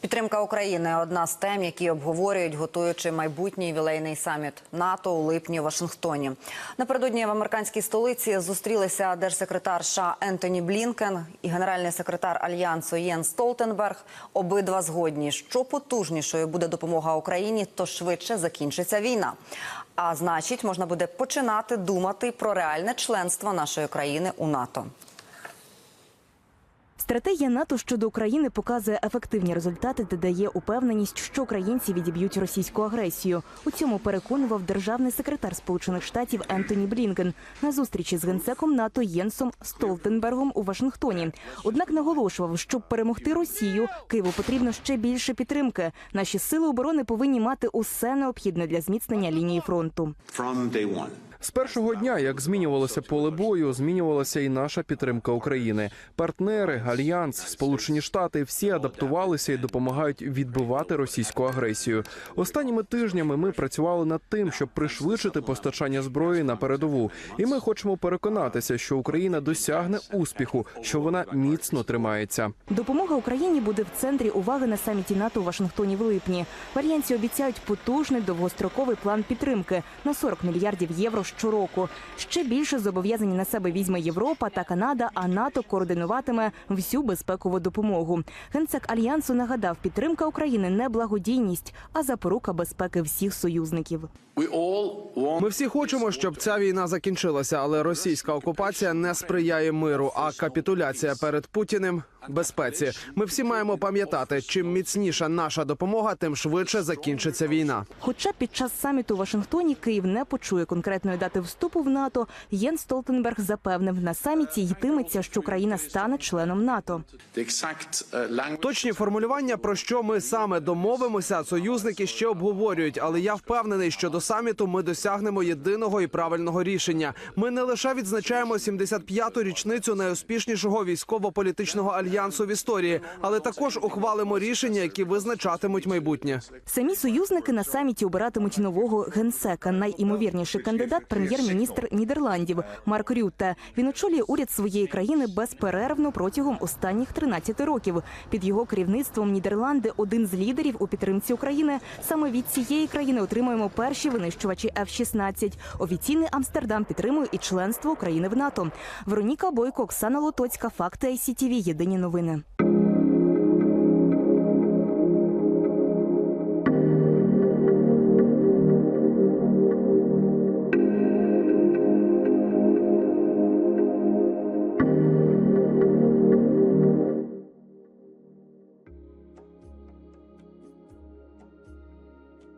Підтримка України одна з тем, які обговорюють, готуючи майбутній вілейний саміт НАТО у липні у Вашингтоні. Напередодні в американській столиці зустрілися держсекретар США Ентоні Блінкен і генеральний секретар альянсу Єн Столтенберг. Обидва згодні, що потужнішою буде допомога Україні, то швидше закінчиться війна. А значить, можна буде починати думати про реальне членство нашої країни у НАТО. Стратегія НАТО щодо України показує ефективні результати та дає упевненість, що українці відіб'ють російську агресію. У цьому переконував державний секретар Сполучених Штатів Ентоні Блінкен на зустрічі з генсеком НАТО Єнсом Столтенбергом у Вашингтоні. Однак наголошував, щоб перемогти Росію, Києву потрібно ще більше підтримки. Наші сили оборони повинні мати усе необхідне для зміцнення лінії фронту. З першого дня, як змінювалося поле бою, змінювалася і наша підтримка України. Партнери, альянс, Сполучені Штати всі адаптувалися і допомагають відбивати російську агресію. Останніми тижнями ми працювали над тим, щоб пришвидшити постачання зброї на передову. І ми хочемо переконатися, що Україна досягне успіху, що вона міцно тримається. Допомога Україні буде в центрі уваги на саміті НАТО у Вашингтоні в липні. В альянсі обіцяють потужний довгостроковий план підтримки на 40 мільярдів євро щороку. Ще більше зобов'язані на себе візьме Європа та Канада, а НАТО координуватиме всю безпекову допомогу. Генсек альянсу нагадав, підтримка України не благодійність, а запорука безпеки всіх союзників. Ми всі хочемо, щоб ця війна закінчилася, але російська окупація не сприяє миру, а капітуляція перед Путіним безпеці. Ми всі маємо пам'ятати, чим міцніша наша допомога, тим швидше закінчиться війна. Хоча під час саміту у Вашингтоні Київ не почує конкретної дати вступу в НАТО, Єн Столтенберг запевнив, на саміті йтиметься, що Україна стане членом НАТО. Точні формулювання, про що ми саме домовимося, союзники ще обговорюють. Але я впевнений, що до саміту ми досягнемо єдиного і правильного рішення. Ми не лише відзначаємо 75-ту річницю найуспішнішого військово-політичного альянсу в історії, але також ухвалимо рішення, які визначатимуть майбутнє. Самі союзники на саміті обиратимуть нового генсека. Найімовірніший кандидат прем'єр-міністр Нідерландів Марк Рютте. Він очолює уряд своєї країни безперервно протягом останніх 13 років. Під його керівництвом Нідерланди один з лідерів у підтримці України. Саме від цієї країни отримуємо перші винищувачі F-16. Офіційний Амстердам підтримує і членство України в НАТО. Вероніка Бойко, Оксана Лотоцька, Факти ICTV. Єдині новини.